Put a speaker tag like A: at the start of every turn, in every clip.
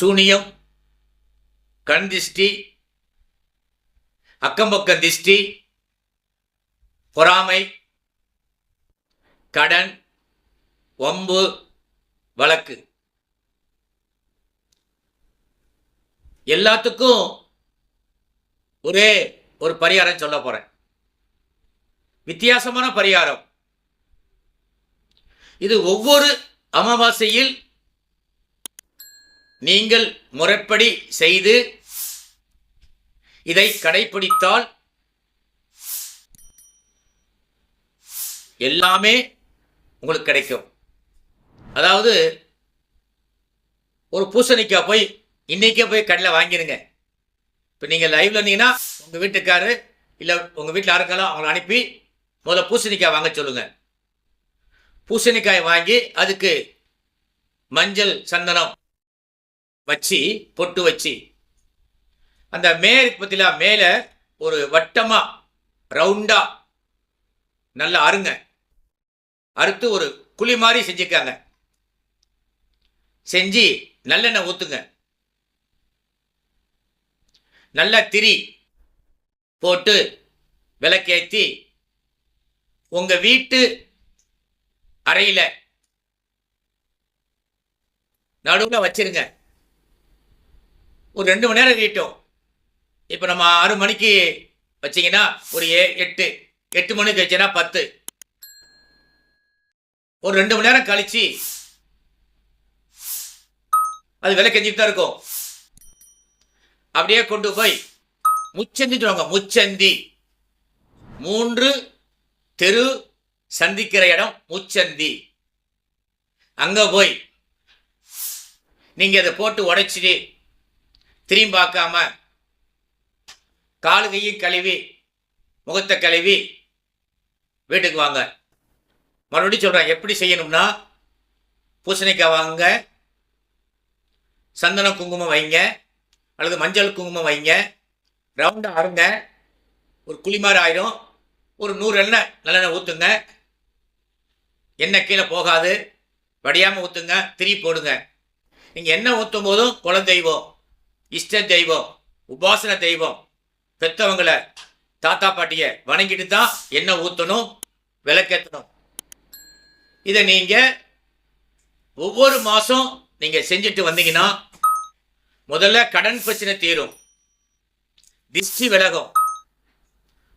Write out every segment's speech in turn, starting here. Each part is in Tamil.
A: சூனியம் கண் திஷ்டி அக்கம்பக்க திஷ்டி பொறாமை கடன் ஒம்பு வழக்கு. எல்லாத்துக்கும் ஒரே ஒரு பரிகாரம் சொல்ல போகிறேன் வித்தியாசமான பரிகாரம். இது ஒவ்வொரு அமாவாசையில் நீங்கள் முறைப்படி செய்து இதை கடைபிடித்தால் எல்லாமே உங்களுக்கு கிடைக்கும். அதாவது ஒரு பூசணிக்காய் போய் இன்னைக்கே போய் கடையில் வாங்கிடுங்க இப்போ நீங்கள் லைவ்ல இருந்தீங்கன்னா உங்கள் வீட்டுக்காரு இல்லை உங்கள் வீட்டில் யாருக்காலும் அவங்கள அனுப்பி முதல்ல பூசணிக்காய் வாங்க சொல்லுங்கள் பூசணிக்காய் வாங்கி அதுக்கு மஞ்சள் சந்தனம் வச்சு பொட்டு வச்சு. அந்த மேல் பத்தில மேலே ஒரு வட்டமாக ரவுண்டா நல்லா அருங்க. அறுத்து ஒரு குழி மாதிரி செஞ்சுக்காங்க. செஞ்சு நல்லெண்ணெய் ஊற்றுங்க நல்லா திரி போட்டு விளக்கேத்தி உங்கள் வீட்டு அறையில் நடுவில் வச்சிருங்க. ஒரு ரெண்டு மணி நேரம் கீட்டும் இப்போ நம்ம ஆறு மணிக்கு வச்சீங்கன்னா ஒரு ஏ எட்டு. எட்டு மணிக்கு வச்சுன்னா பத்து. ஒரு ரெண்டு மணி நேரம் கழிச்சு அது விலை கெஞ்சிட்டு தான் இருக்கும். அப்படியே கொண்டு போய் முச்சந்தி சொல்லுவாங்க முச்சந்தி. மூன்று தெரு சந்திக்கிற இடம் முச்சந்தி. அங்க போய் நீங்க அதை போட்டு உடைச்சிட்டு திரும்பி பார்க்காம காலு கையும் கழுவி முகத்தை கழுவி வீட்டுக்கு வாங்க. மறுபடியும் சொல்கிறேன் எப்படி செய்யணும்னா பூசணிக்காய் வாங்க சந்தனம் குங்குமம் வைங்க அல்லது மஞ்சள் குங்குமம் வைங்க ரவுண்டாக அருங்க ஒரு குளிமாறு ஆயிரும் ஒரு நூறு எண்ணெய் நல்லெண்ணெய் ஊற்றுங்க எண்ணெய் கீழே போகாது வடியாமல் ஊற்றுங்க திரி போடுங்க. நீங்கள் எண்ணெய் ஊற்றும் போதும் குலதெய்வம். இஷ்ட தெய்வம் உபாசன தெய்வம். பெத்தவங்களை தாத்தா பாட்டியை வணங்கிட்டு தான் என்ன ஊற்றணும் விளக்கேற்றணும் இதை நீங்கள் ஒவ்வொரு மாதம் நீங்கள் செஞ்சுட்டு வந்தீங்கன்னா முதல்ல கடன் பிரச்சனை தீரும். திஷ்டி விலகும்.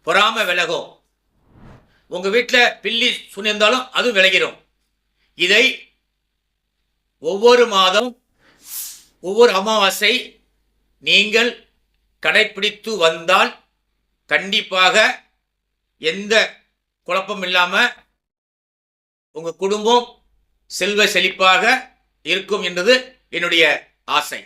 A: பொறாம விலகும். உங்க வீட்டில் பில்லி சுனிந்தாலும் அது விலகிடும் இதை ஒவ்வொரு மாதம் ஒவ்வொரு அமாவாசை நீங்கள் கடைப்பிடித்து வந்தால் கண்டிப்பாக எந்த குழப்பம் இல்லாமல் உங்கள் குடும்பம் செல்வ செழிப்பாக இருக்கும் என்பது என்னுடைய ஆசை.